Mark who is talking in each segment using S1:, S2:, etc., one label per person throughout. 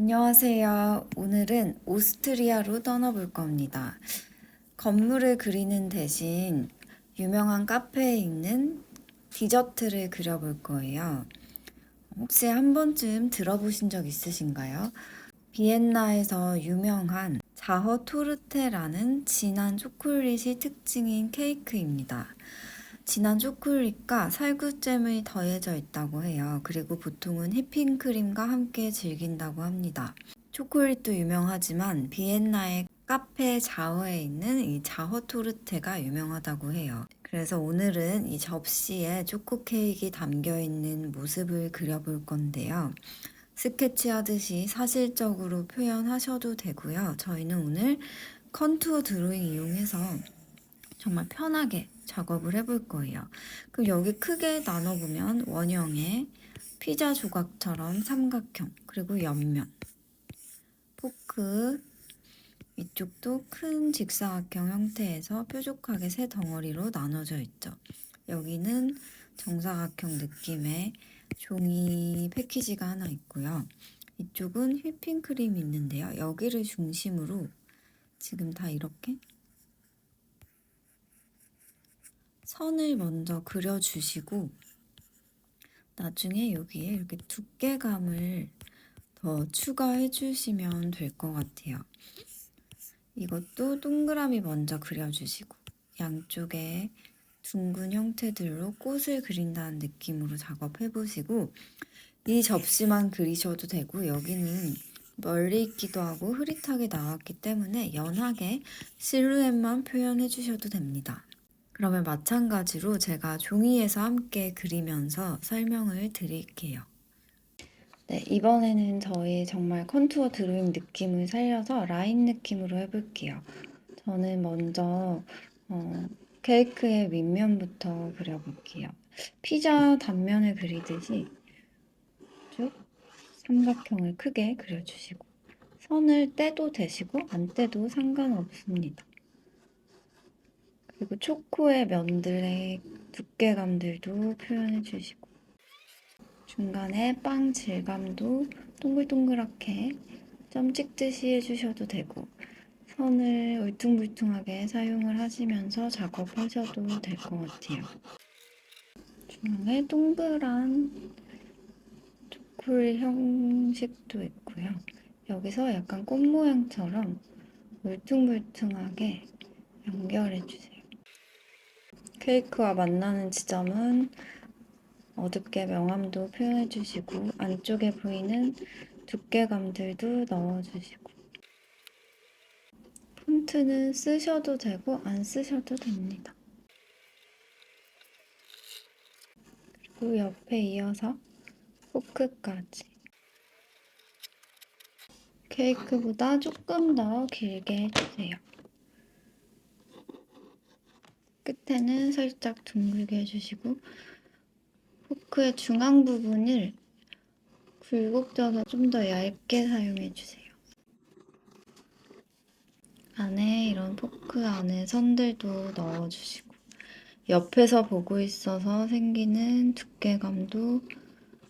S1: 안녕하세요. 오늘은 오스트리아로 떠나볼 겁니다. 건물을 그리는 대신 유명한 카페에 있는 디저트를 그려볼 거예요. 혹시 한 번쯤 들어보신 적 있으신가요? 비엔나에서 유명한 자허 토르테라는 진한 초콜릿이 특징인 케이크입니다. 진한 초콜릿과 살구잼이 더해져 있다고 해요. 그리고 보통은 휘핑크림과 함께 즐긴다고 합니다. 초콜릿도 유명하지만 비엔나의 카페 자허에 있는 이 자허 토르테가 유명하다고 해요. 그래서 오늘은 이 접시에 초코 케이크가 담겨 있는 모습을 그려볼 건데요. 스케치 하듯이 사실적으로 표현하셔도 되고요. 저희는 오늘 컨투어 드로잉 이용해서 정말 편하게 작업을 해볼 거예요. 그럼 여기 크게 나눠보면 원형의 피자 조각처럼 삼각형, 그리고 옆면, 포크, 이쪽도 큰 직사각형 형태에서 뾰족하게 세 덩어리로 나눠져 있죠. 여기는 정사각형 느낌의 종이 패키지가 하나 있고요. 이쪽은 휘핑크림이 있는데요. 여기를 중심으로 지금 다 이렇게 선을 먼저 그려주시고 나중에 여기에 이렇게 두께감을 더 추가해 주시면 될 것 같아요. 이것도 동그라미 먼저 그려주시고 양쪽에 둥근 형태들로 꽃을 그린다는 느낌으로 작업해 보시고 이 접시만 그리셔도 되고 여기는 멀리 있기도 하고 흐릿하게 나왔기 때문에 연하게 실루엣만 표현해 주셔도 됩니다. 그러면 마찬가지로 제가 종이에서 함께 그리면서 설명을 드릴게요. 네, 이번에는 저희 정말 컨투어 드로잉 느낌을 살려서 라인 느낌으로 해볼게요. 저는 먼저 어, 케이크의 윗면부터 그려볼게요. 피자 단면을 그리듯이 쭉 삼각형을 크게 그려주시고 선을 떼도 되시고 안 떼도 상관없습니다. 그리고 초코의 면들의 두께감들도 표현해 주시고 중간에 빵 질감도 동글동글하게 점 찍듯이 해주셔도 되고 선을 울퉁불퉁하게 사용을 하시면서 작업하셔도 될 것 같아요. 중앙에 동그란 초콜릿 형식도 있고요. 여기서 약간 꽃 모양처럼 울퉁불퉁하게 연결해 주세요. 케이크와 만나는 지점은 어둡게 명암도 표현해 주시고 안쪽에 보이는 두께감들도 넣어 주시고 폰트는 쓰셔도 되고 안 쓰셔도 됩니다. 그리고 옆에 이어서 포크까지 케이크보다 조금 더 길게 해주세요. 끝에는 살짝 둥글게 해주시고 포크의 중앙 부분을 굴곡져서 좀 더 얇게 사용해주세요. 안에 이런 포크 안에 선들도 넣어주시고 옆에서 보고 있어서 생기는 두께감도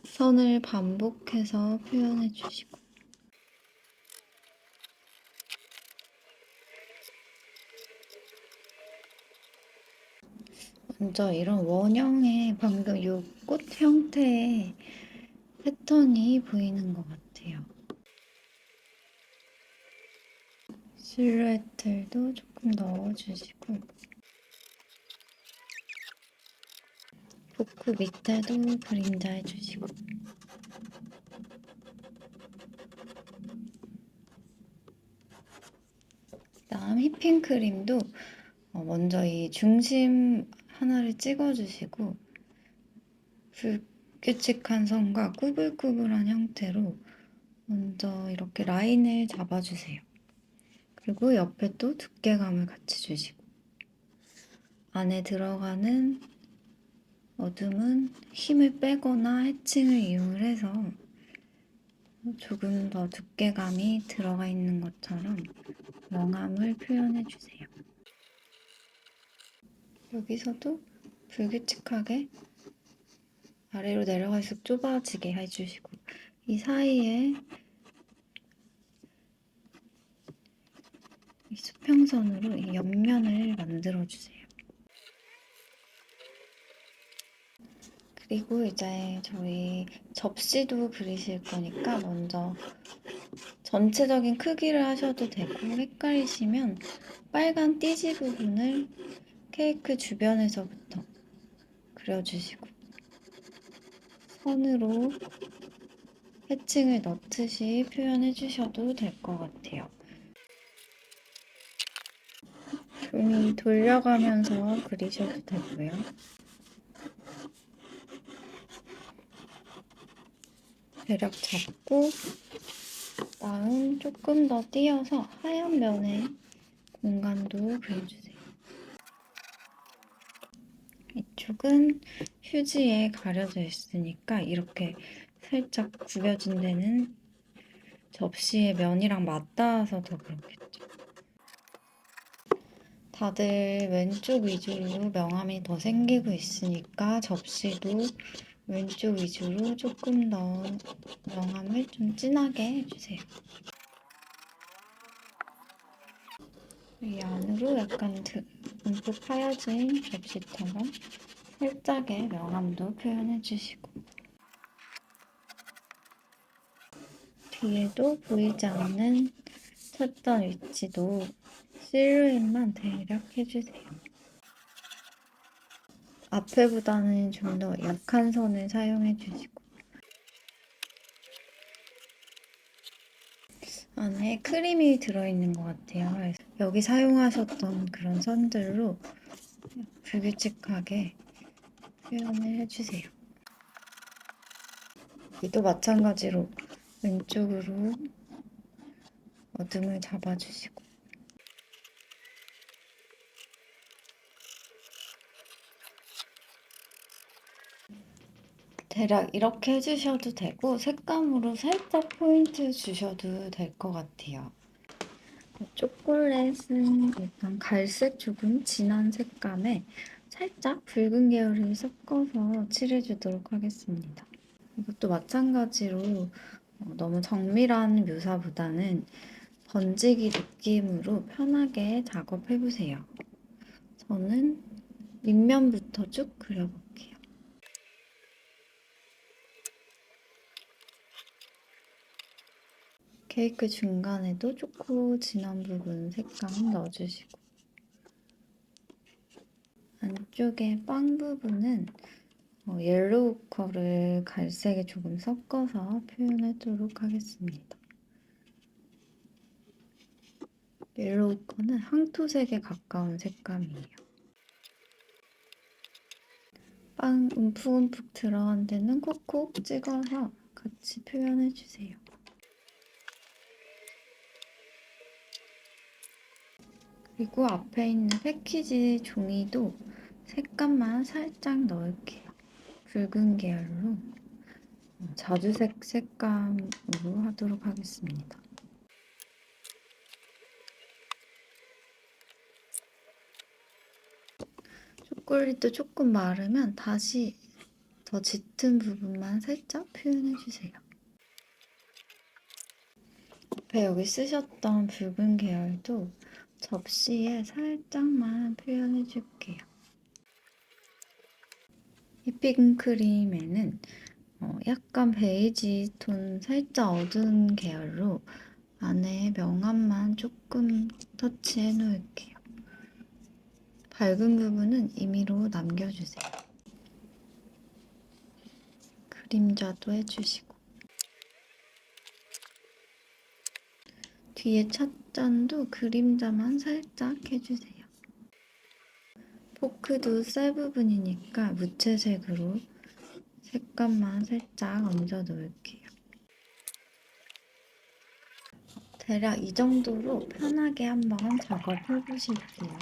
S1: 선을 반복해서 표현해주시고 먼저 이런 원형의 방금 이꽃 형태의 패턴이 보이는 것 같아요. 실루엣들도 조금 넣어주시고 포크 밑에도 그림자 해주시고 다음 휘핑크림도 어, 먼저 이 중심 하나를 찍어주시고 불규칙한 선과 꾸불꾸불한 형태로 먼저 이렇게 라인을 잡아주세요. 그리고 옆에 또 두께감을 같이 주시고 안에 들어가는 어둠은 힘을 빼거나 해칭을 이용을 해서 조금 더 두께감이 들어가 있는 것처럼 명암을 표현해 주세요. 여기서도 불규칙하게 아래로 내려갈수록 좁아지게 해주시고 이 사이에 이 수평선으로 이 옆면을 만들어주세요. 그리고 이제 저희 접시도 그리실 거니까 먼저 전체적인 크기를 하셔도 되고 헷갈리시면 빨간 띠지 부분을 케이크 주변에서부터 그려주시고 선으로 해칭을 넣듯이 표현해 주셔도 될 것 같아요. 종이 돌려가면서 그리셔도 되고요. 대략 잡고 다음 조금 더 띄어서 하얀 면에 공간도 그려주세요. 이쪽은 휴지에 가려져 있으니까 이렇게 살짝 구겨진 데는 접시의 면이랑 맞닿아서 더 그렇겠죠. 다들 왼쪽 위주로 명암이 더 생기고 있으니까 접시도 왼쪽 위주로 조금 더 명암을 좀 진하게 해주세요. 이 안으로 약간 드- 듬뿍 하얘진 접시처럼 살짝의 명암도 표현해 주시고 뒤에도 보이지 않는 쳤던 위치도 실루엣만 대략 해주세요. 앞에보다는 좀 더 약한 선을 사용해 주시고 안에 크림이 들어있는 것 같아요. 여기 사용하셨던 그런 선들로 불규칙하게 표현을 해주세요. 여기도 마찬가지로 왼쪽으로 어둠을 잡아주시고 대략 이렇게 해주셔도 되고 색감으로 살짝 포인트 주셔도 될 것 같아요. 초콜릿은 일단 갈색 조금 진한 색감에 살짝 붉은 계열을 섞어서 칠해주도록 하겠습니다. 이것도 마찬가지로 어, 너무 정밀한 묘사보다는 번지기 느낌으로 편하게 작업해보세요. 저는 밑면부터 쭉 그려볼게요. 케이크 중간에도 초코 진한 부분 색감 넣어주시고 안쪽에 빵 부분은 어, 옐로우 컬을 갈색에 조금 섞어서 표현하도록 하겠습니다. 옐로우 컬은 황토색에 가까운 색감이에요. 빵 움푹움푹 들어간 데는 콕콕 찍어서 같이 표현해주세요. 그리고 앞에 있는 패키지 종이도 색감만 살짝 넣을게요. 붉은 계열로 어, 자주색 색감으로 하도록 하겠습니다. 초콜릿도 조금 마르면 다시 더 짙은 부분만 살짝 표현해주세요. 앞에 여기 쓰셨던 붉은 계열도 접시에 살짝만 표현해 줄게요. 휘핑크림에는 어, 약간 베이지 톤 살짝 어두운 계열로 안에 명암만 조금 터치해 놓을게요. 밝은 부분은 임의로 남겨주세요. 그림자도 해주시고 뒤에 찻잔도 그림자만 살짝 해주세요. 포크도 셀 부분이니까 무채색으로 색감만 살짝 얹어 놓을게요. 대략 이 정도로 편하게 한번 작업해 보실게요.